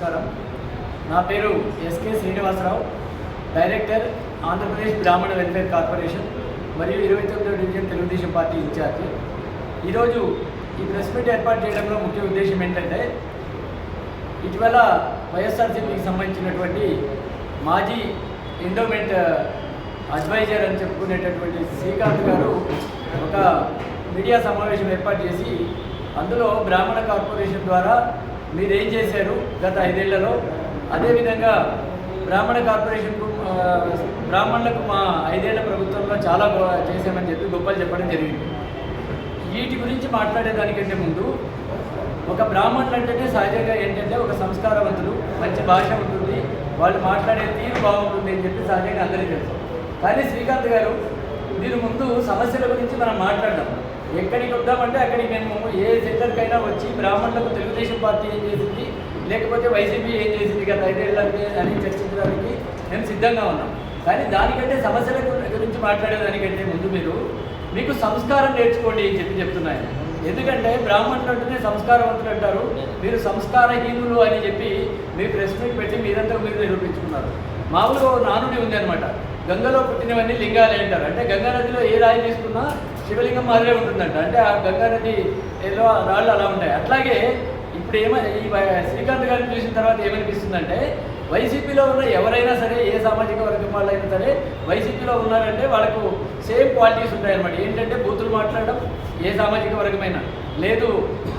నమస్కారం. నా పేరు ఎస్కే శ్రీనివాసరావు డైరెక్టర్ ఆంధ్రప్రదేశ్ బ్రాహ్మణ వెల్ఫేర్ కార్పొరేషన్ మరియు ఇరవై తొమ్మిదో డివిజన్ తెలుగుదేశం పార్టీ ఇన్ఛార్జ్. ఈరోజు ఈ ప్రెస్ మీట్ ఏర్పాటు చేయడంలో ముఖ్య ఉద్దేశం ఏంటంటే ఇటీవల వైఎస్ఆర్సీపీకి సంబంధించినటువంటి మాజీ ఎండోమెంట్ అడ్వైజర్ అని చెప్పుకునేటటువంటి శ్రీకాంత్ గారు ఒక మీడియా సమావేశం ఏర్పాటు చేసి అందులో బ్రాహ్మణ కార్పొరేషన్ ద్వారా మీరు ఏం చేశారు గత ఐదేళ్ళలో? అదేవిధంగా బ్రాహ్మణ కార్పొరేషన్కు బ్రాహ్మణులకు మా ఐదేళ్ళ ప్రభుత్వంలో చాలా చేశామని చెప్పి గొప్పలు చెప్పడం జరిగింది. వీటి గురించి మాట్లాడేదానికంటే ముందు ఒక బ్రాహ్మణులు అంటేనే సహజంగా ఏంటంటే ఒక సంస్కారవంతులు మంచి భాష ఉంటుంది వాళ్ళు మాట్లాడే తీరు బాగుంటుంది అని చెప్పి సహజంగా అందరికీ తెలుసు. కానీ శ్రీకాంత్ గారు మీరు ముందు సమస్యల గురించి మనం మాట్లాడదాం. ఎక్కడికి వద్దామంటే అక్కడికి మేము ఏ సెంటర్కైనా వచ్చి బ్రాహ్మణులకు తెలుగుదేశం పార్టీ ఏం చేసింది? లేకపోతే వైసీపీ ఏం చేసింది గత ఐదేళ్ళకి అని చర్చించడానికి మేము సిద్ధంగా ఉన్నాం. కానీ దానికంటే సమస్యల గు- గురించి మాట్లాడేదానికంటే ముందు మీరు మీకు సంస్కారం నేర్చుకోండి అని చెప్పి చెప్తున్నాయి ఎందుకంటే బ్రాహ్మణులు అంటేనే సంస్కారవంతులు అంటారు. మీరు సంస్కారహీనులు అని చెప్పి మీ ప్రెస్ మీట్ పెట్టి మీరంతా మీరు నిరూపించుకున్నారు. మామూలుగా నానుడి ఉంది అనమాట గంగలో పుట్టినవన్నీ లింగాలే అంటారు. అంటే గంగా నదిలో ఏ రాయి తీసుకున్నా శివలింగం మాదిరే ఉంటుందంట. అంటే ఆ గంగా నది రాళ్ళు అలా ఉంటాయి. అట్లాగే ఇప్పుడు ఏమని ఈ శ్రీకాంత్ గారిని చూసిన తర్వాత ఏమనిపిస్తుందంటే వైసీపీలో ఉన్న ఎవరైనా సరే ఏ సామాజిక వర్గం వాళ్ళైనా సరే వైసీపీలో ఉన్నారంటే వాళ్ళకు సేమ్ క్వాలిటీస్ ఉంటాయన్నమాట. ఏంటంటే బూతులు మాట్లాడడం ఏ సామాజిక వర్గమైనా. లేదు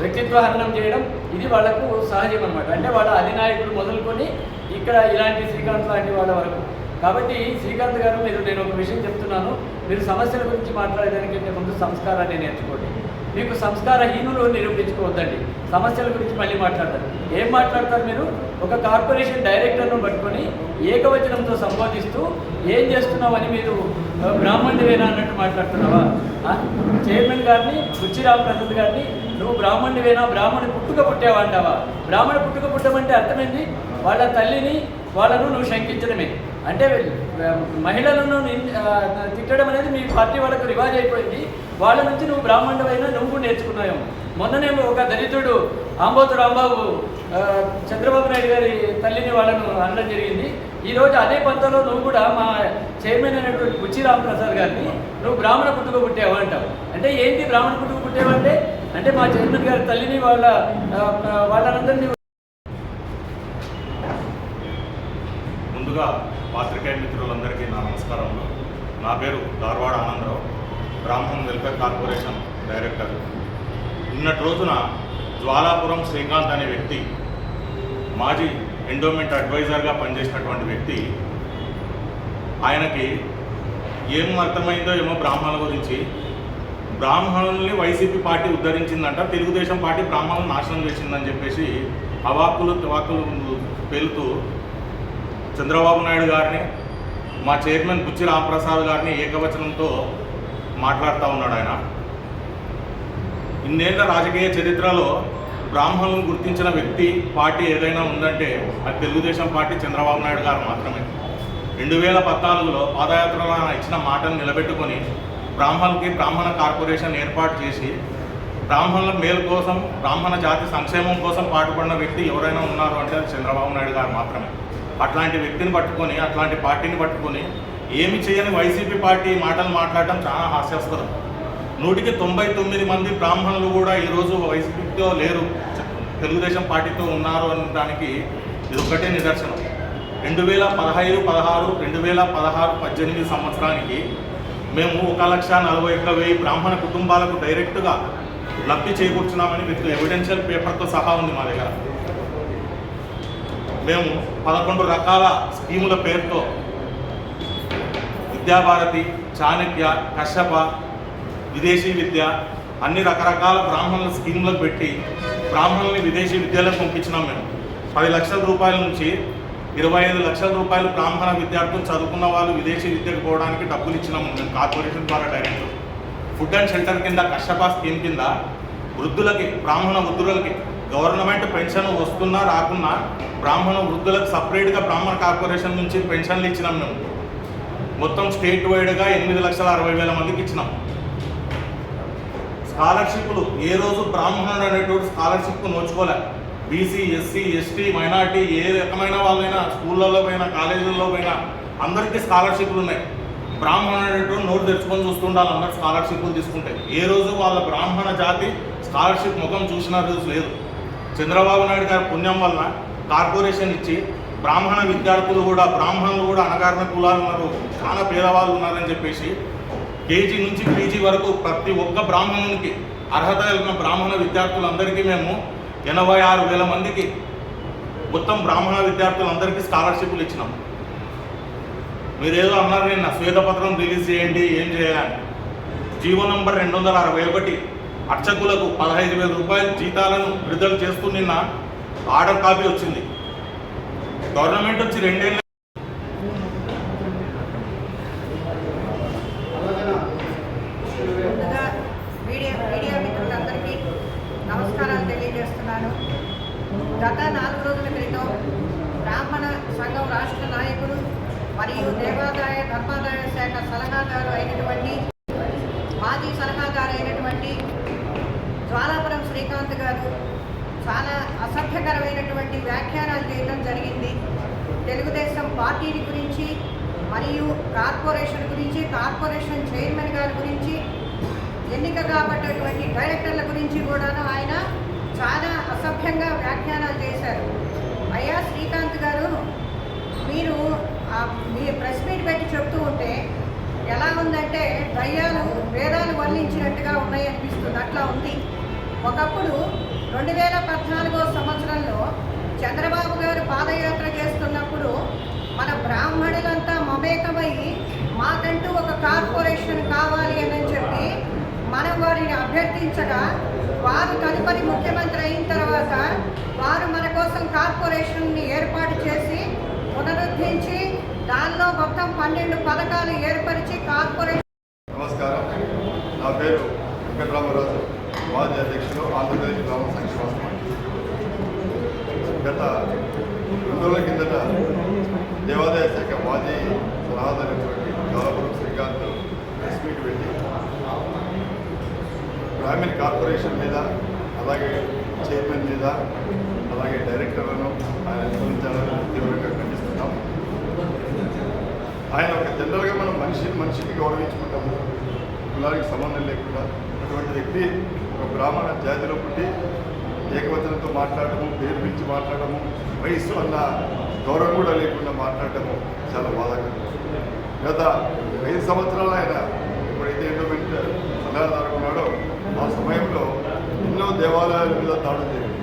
వ్యక్తిత్వ హరణం చేయడం ఇది వాళ్ళకు సహజం అనమాట అంటే వాళ్ళ అధినాయకుడు మొదలుకొని ఇక్కడ ఇలాంటి శ్రీకాంత్ లాంటి వాళ్ళ వరకు. కాబట్టి శ్రీకాంత్ గారు మీరు నేను ఒక విషయం చెప్తున్నాను. మీరు సమస్యల గురించి మాట్లాడేదానికంటే ముందు సంస్కారాన్ని నేర్చుకోండి. మీకు సంస్కారహీనులు నిరూపించుకోవద్దండి. సమస్యల గురించి మళ్ళీ మాట్లాడతారు. ఏం మాట్లాడతారు మీరు? ఒక కార్పొరేషన్ డైరెక్టర్ను పట్టుకొని ఏకవచనంతో సంబోధిస్తూ ఏం చేస్తున్నావని మీరు ఆ, బ్రాహ్మణుడివేనా? అన్నట్టు మాట్లాడుతున్నావా? చైర్మన్ గారిని బుచ్చి రామప్రసాద్ గారిని నువ్వు బ్రాహ్మణుడివేనా? బ్రాహ్మణు పుట్టుక పుట్టావా? అంటావా? బ్రాహ్మణ పుట్టుక పుట్టమంటే అర్థమైంది? వాళ్ళ తల్లిని వాళ్ళను నువ్వు శంకించడమే. అంటే మహిళలను తిట్టడం అనేది మీ పార్టీ వాళ్ళకు రివాజ్ అయిపోయింది. వాళ్ళ నుంచి నువ్వు బ్రాహ్మణుడైనా నువ్వు నేర్చుకున్నావు. మొన్ననే ఒక దళితుడు ఆంబోతు రాంబాబు చంద్రబాబు నాయుడు గారి తల్లిని వాళ్ళను అనడం జరిగింది. ఈరోజు అదే పంతలో నువ్వు కూడా మా చైర్మన్ అయినటువంటి బుచ్చి రామప్రసాద్ గారిని నువ్వు బ్రాహ్మణ పుట్టుక పుట్టావు అంటావు. అంటే ఏంటి బ్రాహ్మణ పుట్టుక పుట్టావంటే అంటే? మా చైర్మన్ గారి తల్లిని వాళ్ళ వాళ్ళందరినీ నమస్కారములు. నా పేరు Dharwada Anandarao Brahmin welfare corporation director. నిన్నటి రోజున జ్వాలాపురం శ్రీకాంత్ అనే వ్యక్తి మాజీ ఎండోమెంట్ అడ్వైజర్గా పనిచేసినటువంటి వ్యక్తి ఆయనకి ఏం అర్థమైందో ఏమో బ్రాహ్మణుల గురించి బ్రాహ్మణుల్ని వైసీపీ పార్టీ ఉద్ధరించిందంట తెలుగుదేశం పార్టీ బ్రాహ్మణులు నాశనం చేసిందని చెప్పేసి అవాక్కులు తవాకులు పేలుతూ చంద్రబాబు నాయుడు గారిని మా చైర్మన్ బుచ్చి రామప్రసాద్ గారిని ఏకవచనంతో మాట్లాడుతూ ఉన్నాడు ఆయన. ఇన్నేళ్ళ రాజకీయ చరిత్రలో బ్రాహ్మణులను గుర్తించిన వ్యక్తి పార్టీ ఏదైనా ఉందంటే అది తెలుగుదేశం పార్టీ చంద్రబాబు నాయుడు గారు మాత్రమే. రెండు వేల పద్నాలుగులో పాదయాత్రలో ఇచ్చిన మాటను నిలబెట్టుకొని బ్రాహ్మణులకి బ్రాహ్మణ కార్పొరేషన్ ఏర్పాటు చేసి బ్రాహ్మణుల మేలు కోసం బ్రాహ్మణ జాతి సంక్షేమం కోసం పాటుపడిన వ్యక్తి ఎవరైనా ఉన్నారు అంటే అది చంద్రబాబు నాయుడు గారు మాత్రమే. అట్లాంటి వ్యక్తిని పట్టుకొని అట్లాంటి పార్టీని పట్టుకొని ఏమి చేయని వైసీపీ పార్టీ మాటలు మాట్లాడడం చాలా హాస్యాస్పదం. నూటికి తొంభై తొమ్మిది మంది బ్రాహ్మణులు కూడా ఈరోజు వైసీపీతో లేరు. తెలుగుదేశం పార్టీతో ఉన్నారు అనడానికి ఇది ఒక్కటే నిదర్శనం. రెండు వేల పదహైదు పదహారు రెండు వేల పదహారు పద్దెనిమిది సంవత్సరానికి మేము ఒక లక్ష నలభై ఒక్క వెయ్యి బ్రాహ్మణ కుటుంబాలకు డైరెక్ట్గా లబ్ధి చేకూర్చున్నామని విత్ ఎవిడెన్షియల్ పేపర్తో సహా ఉంది మా దగ్గర. మేము పదకొండు రకాల స్కీముల పేరుతో విద్యాభారతి చాణక్య కశ్యప విదేశీ విద్య అన్ని రకరకాల బ్రాహ్మణుల స్కీములకు పెట్టి బ్రాహ్మణుల్ని విదేశీ విద్యలకు పంపించినాం మేము. పది లక్షల రూపాయల నుంచి ఇరవై ఐదు లక్షల రూపాయలు బ్రాహ్మణ విద్యార్థులు చదువుకున్న వాళ్ళు విదేశీ విద్యకు పోవడానికి డబ్బులు ఇచ్చినాము మేము కార్పొరేషన్ ద్వారా డైరెక్ట్. ఫుడ్ అండ్ షెల్టర్ కింద కష్టపా స్కీమ్ కింద వృద్ధులకి బ్రాహ్మణ వృద్ధులకి గవర్నమెంట్ పెన్షన్ వస్తున్నా రాకున్నా బ్రాహ్మణ వృద్ధులకు సపరేట్గా బ్రాహ్మణ కార్పొరేషన్ నుంచి పెన్షన్లు ఇచ్చినాం మేము. మొత్తం స్టేట్ వైడ్గా ఎనిమిది లక్షల అరవై వేల మందికి ఇచ్చినాం. స్కాలర్షిప్లు ఏ రోజు బ్రాహ్మణుడు అనేటువంటి స్కాలర్షిప్ నోచుకోలే. బీసీ ఎస్సీ ఎస్టీ మైనార్టీ ఏ రకమైన వాళ్ళైనా స్కూళ్ళల్లో పోయినా కాలేజీల్లో పోయినా అందరికీ స్కాలర్షిప్లు ఉన్నాయి. బ్రాహ్మణుడు నోటు తెరుచుకొని చూస్తుండాలి అందరు స్కాలర్షిప్లు తీసుకుంటే. ఏ రోజు వాళ్ళ బ్రాహ్మణ జాతి స్కాలర్షిప్ ముఖం చూసిన రోజు లేదు. చంద్రబాబు నాయుడు గారి పుణ్యం వలన కార్పొరేషన్ ఇచ్చి బ్రాహ్మణ విద్యార్థులు కూడా బ్రాహ్మణులు కూడా అణగారిన కులాలు ఉన్నారు చాలా పేదవాళ్ళు ఉన్నారని చెప్పేసి కేజీ నుంచి పీజీ వరకు ప్రతి ఒక్క బ్రాహ్మణునికి అర్హత కలిగిన బ్రాహ్మణ విద్యార్థులందరికీ మేము ఎనభై ఆరు వేల మందికి మొత్తం బ్రాహ్మణ విద్యార్థులందరికీ స్కాలర్షిప్లు ఇచ్చినాం. మీరేదో అన్నారు నిన్న శ్వేతపత్రం రిలీజ్ చేయండి ఏం చేయాలని జీవో నంబర్ రెండు వందల అరవై ఒకటి అర్చకులకు పదహైదు వేల రూపాయల జీతాలను విడుదల చేస్తూ నిన్న ఆర్డర్ కాపీ వచ్చింది. గవర్నమెంట్ వచ్చి రెండేళ్ళ మీడియా నమస్కారాలు తెలియజేస్తున్నాను. గత నాలుగు రోజుల క్రితం బ్రాహ్మణ సంఘం రాష్ట్ర నాయకులు మరియు దేవాదాయ ధర్మాదాయ శాఖ సలహాదారు అయినటువంటి మాజీ సలహాదారు అయినటువంటి జ్వాలాపురం శ్రీకాంత్ గారు చాలా అసభ్యకరమైనటువంటి వ్యాఖ్యానాలు చేయడం జరిగింది. తెలుగుదేశం పార్టీని గురించి మరియు కార్పొరేషన్ గురించి కార్పొరేషన్ చైర్మన్ గారి గురించి ఎన్నిక కాబట్టేటువంటి డైరెక్టర్ల గురించి కూడాను ఆయన చాలా అసభ్యంగా వ్యాఖ్యానాలు చేశారు. అయ్యా శ్రీకాంత్ గారు మీరు మీ ప్రెస్ మీట్ పెట్టి చెప్తూ ఉంటే ఎలా ఉందంటే దయ్యాలు వేదాలు వర్ణించినట్టుగా ఉన్నాయి అనిపిస్తుంది. అట్లా ఉంది. ఒకప్పుడు రెండు వేల పద్నాలుగో సంవత్సరంలో చంద్రబాబు గారు పాదయాత్ర చేస్తున్నప్పుడు మన బ్రాహ్మణులంతా మమేకమై మాకంటూ ఒక కార్పొరేషన్ కావాలి అని చెప్పి మనం వారిని అభ్యర్థించగా వారు తదుపరి ముఖ్యమంత్రి అయిన తర్వాత వారు మన కోసం కార్పొరేషన్ని ఏర్పాటు చేసి పునరుద్ధరించి దానిలో మొత్తం పన్నెండు పథకాలు ఏర్పరిచి కార్పొరేషన్ నమస్కారం నా పేరు వెంకటరామరాజు మాజీ అధ్యక్షుడు ఆంధ్రప్రదేశ్ గ్రామ సంక్షేమ సమితి గత రెండు రోజుల కిందట దేవాదాయ శాఖ మాజీ సలహాదారైనటువంటి కాలపురం శ్రీకాంత్ ప్రెస్ మీట్ పెట్టి గ్రామీణ కార్పొరేషన్ మీద అలాగే చైర్మన్ మీద అలాగే డైరెక్టర్లను ఆయన నియమించాలని తీవ్రంగా ఖండిస్తున్నాం. ఆయన ఒక జనరల్గా మనం మనిషి మనిషికి గౌరవించుకుంటాము. కులానికి సంబంధం లేకుండా అటువంటి వ్యక్తి ఒక బ్రాహ్మణ జాతిలో పుట్టి ఏకవచనంతో మాట్లాడటము పేరు పిలిచి మాట్లాడము వయస్సు అన్న గౌరవం కూడా లేకుండా మాట్లాడటము చాలా బాధాకరం. గత ఐదు సంవత్సరాలు ఆయన ఎప్పుడైతే ఎండోమెంట్ సలహాదారు ఉన్నాడో ఆ సమయంలో ఎన్నో దేవాలయాల మీద దాడులు జరిగింది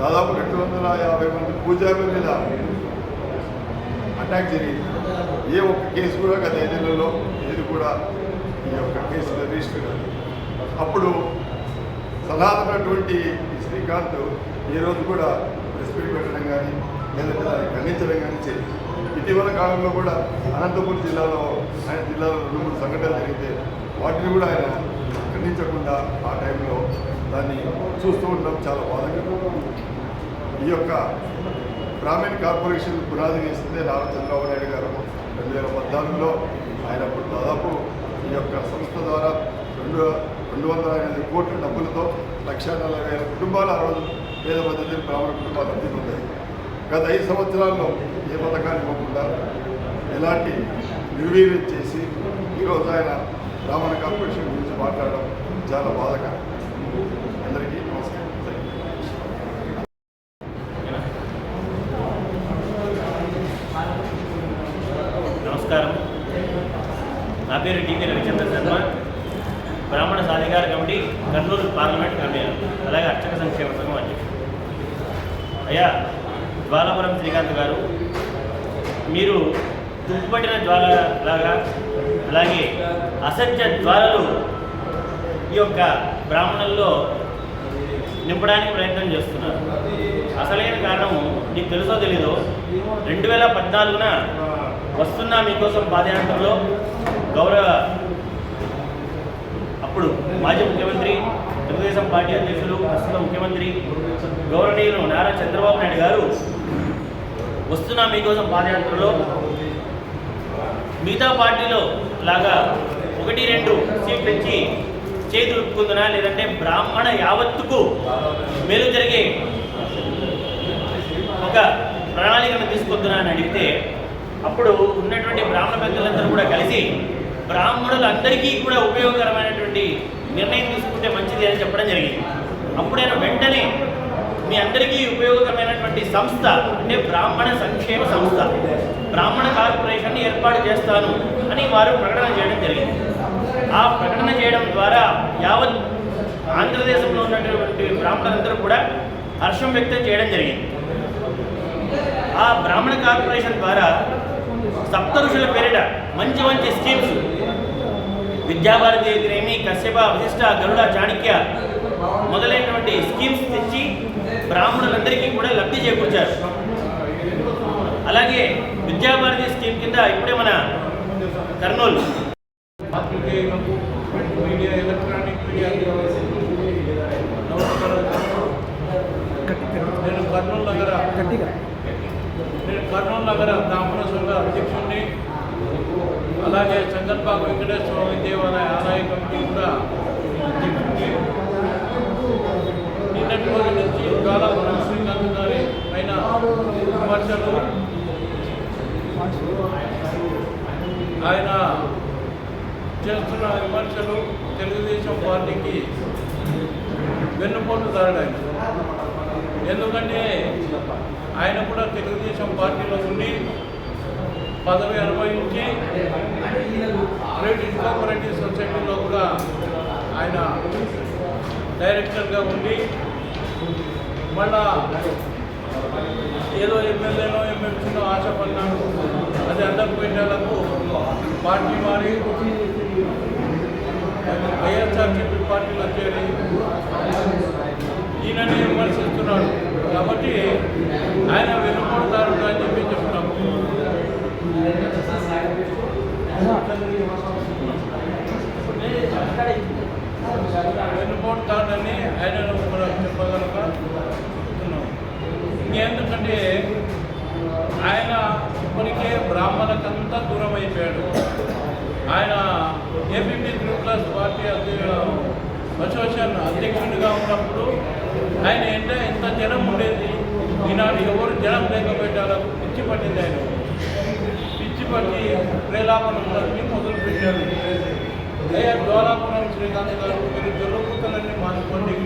దాదాపు రెండు వందల యాభై మంది పూజారుల మీద అటాక్ జరిగింది. ఏ ఒక్క కేసు కూడా గత ఐదేళ్ళలో ఏది కూడా ఈ యొక్క కేసులో రిజిస్టర్ అప్పుడు సలహాదమైనటువంటి శ్రీకాంత్ ఈ రోజు కూడా ప్రెస్ మీట్ పెట్టడం కానీ లేదంటే దాన్ని ఖండించడం కానీ చేయాలి ఇటీవల కాలంలో కూడా అనంతపురం జిల్లాలో ఆయన జిల్లాలో రెండు మూడు సంఘటనలు జరిగితే వాటిని కూడా ఆయన ఖండించకుండా ఆ టైంలో దాన్ని చూస్తూ ఉండడం చాలా బాధకరం ఈ యొక్క గ్రామీణ కార్పొరేషన్ పునాది వేసిందే నారా చంద్రబాబు నాయుడు గారు. రెండు వేల పద్నాలుగులో ఆయన అప్పుడు దాదాపు ఈ యొక్క సంస్థ ద్వారా రెండు రెండు వందల ఎనిమిది కోట్ల డబ్బులతో లక్ష నలభై వేల కుటుంబాలు ఆ రోజు పేద పద్ధతి బ్రాహ్మణ కుటుంబాలు లబ్ధి గత ఐదు సంవత్సరాల్లో ఏ పథకాన్ని ఇవ్వకుండా ఎలాంటి నిర్వీర్యం చేసి ఈరోజు ఆయన బ్రాహ్మణ కార్పొరేషన్ గురించి మాట్లాడడం చాలా బాధాకరం. అందరికీ నమస్కారం. నమస్కారం. నా పేరు TV Ravichandra Sharma. Kurnool parliament convener. అలాగే అర్చక సంక్షేమ సంఘం అధ్యక్షుడు. అయ్యా జ్వాలాపురం శ్రీకాంత్ గారు మీరు తుప్పుపట్టిన జ్వాల లాగా అలాగే అసత్య జ్వాలలు ఈ యొక్క బ్రాహ్మణుల్లో నింపడానికి ప్రయత్నం చేస్తున్నారు. అసలైన కారణం నీకు తెలుసో తెలీదో రెండు వేల పద్నాలుగున వస్తున్న మీకోసం పాదయాత్రలో గౌరవ అప్పుడు మాజీ ముఖ్యమంత్రి తెలుగుదేశం పార్టీ అధ్యక్షులు ప్రస్తుత ముఖ్యమంత్రి గౌరవనీయులు నారా చంద్రబాబు నాయుడు గారు వస్తున్న మీకోసం పాదయాత్రలో మిగతా పార్టీలో లాగా ఒకటి రెండు సీట్లు ఇచ్చి చేతులుపుకుందునా లేదంటే బ్రాహ్మణ యావత్తుకు మేలు జరిగే ఒక ప్రణాళికను తీసుకొద్దునా అని అడిగితే అప్పుడు ఉన్నటువంటి బ్రాహ్మణ పెద్దలందరూ కూడా కలిసి బ్రాహ్మణులందరికీ కూడా ఉపయోగకరమైనటువంటి నిర్ణయం తీసుకుంటే మంచిది అని చెప్పడం జరిగింది. అప్పుడైనా వెంటనే మీ అందరికీ ఉపయోగకరమైనటువంటి సంస్థ అంటే బ్రాహ్మణ సంక్షేమ సంస్థ బ్రాహ్మణ కార్పొరేషన్ని ఏర్పాటు చేస్తాను అని వారు ప్రకటన చేయడం జరిగింది. ఆ ప్రకటన చేయడం ద్వారా యావత్ ఆంధ్రదేశంలో ఉన్నటువంటి బ్రాహ్మణులందరూ కూడా హర్షం వ్యక్తం చేయడం జరిగింది. ఆ బ్రాహ్మణ కార్పొరేషన్ ద్వారా సప్త ఋషుల పేరిట మంచి మంచి స్కీమ్స్. విద్యాభారతి అయితేనేమి కశ్యప వశిష్ట గరుడ చాణక్య మొదలైనటువంటి స్కీమ్స్ తెచ్చి బ్రాహ్మణులందరికీ కూడా లబ్ధి చేకూర్చారు. అలాగే విద్యాభారతి స్కీమ్ కింద ఇప్పుడే మన కర్నూలు. నేను కర్నూలు నగర నేను కర్నూలు నగర బ్రాహ్మణ సంఘ అధ్యక్షుడిని అలాగే చంద్రబాబు వెంకటేశ్వర స్వామి దేవాలయ ఆదాయ కమిటీ కూడా అధ్యక్షుడిని నిన్నటి రోజు నుంచి చాలా శ్రీకాంత్ గారి పైన విమర్శలు. ఆయన చేస్తున్న విమర్శలు తెలుగుదేశం పార్టీకి వెన్నుపోటు దారడానికి ఎందుకంటే ఆయన కూడా తెలుగుదేశం పార్టీలో ఉండి పదవి అనుభవించి ప్రైవేట్ కోఆపరేటివ్ సొసైటీలో కూడా ఆయన డైరెక్టర్గా ఉండి మళ్ళా ఏదో ఎమ్మెల్యేనో ఎమ్మెల్సీనో ఆశపడినాడు అది అడ్డం పెట్టేలకు పార్టీ మారి వైఎస్ఆర్సీపీ పార్టీలో చేరి పార్టీ అసోసియేషన్ అధ్యక్షుడిగా ఉన్నప్పుడు ఆయన ఏంటంటే ఇంత జనం ఉండేది? ఈనాడు ఎవరు జనం లేకపోయారు పిచ్చి పట్టింది ఆయన. పిచ్చి పట్టి ప్రేలాపనలన్నీ మొదలు పెట్టాడు అయ్యా జ్వాలాపురం శ్రీకాంత్ గారు మీరు దొరుకుతానని మానుకోండి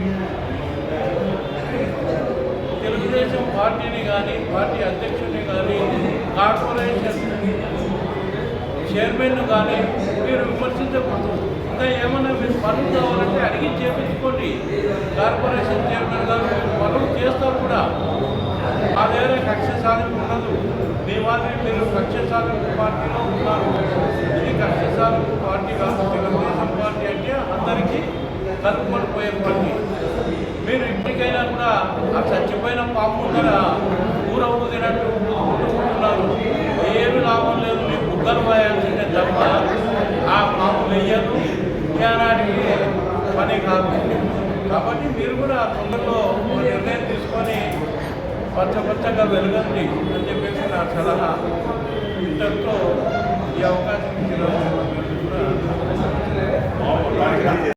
తెలుగుదేశం పార్టీని కానీ పార్టీ అధ్యక్షుడిని కానీ కార్పొరేషన్ చైర్మన్ కానీ మీరు విమర్శించకూడదు. ఇంకా ఏమన్నా మీరు పనులు కావాలంటే అడిగి చేపించుకోండి. కార్పొరేషన్ చైర్మన్ గారు మీరు పనులు చేస్తారు కూడా. మా దగ్గర కక్ష సాధింపు ఉండదు. మీ వారిని మీరు కక్ష సాధింపు పార్టీలో ఉన్నారు. ఇది కక్ష సాధింపు పార్టీ కాదు. తెలుగుదేశం పార్టీ అంటే అందరికీ కలుపుకొని పోయే పార్టీ. మీరు ఇప్పటికైనా కూడా ఆ చచ్చిపోయిన పాము ముందర జ్ఞానానికి పని కాదు. కాబట్టి మీరు కూడా తొందరలో నిర్ణయం తీసుకొని పచ్చ పచ్చగా అని చెప్పేసి నా సలహా. ఇంతటితో ఈ అవకాశం ఇచ్చిన కూడా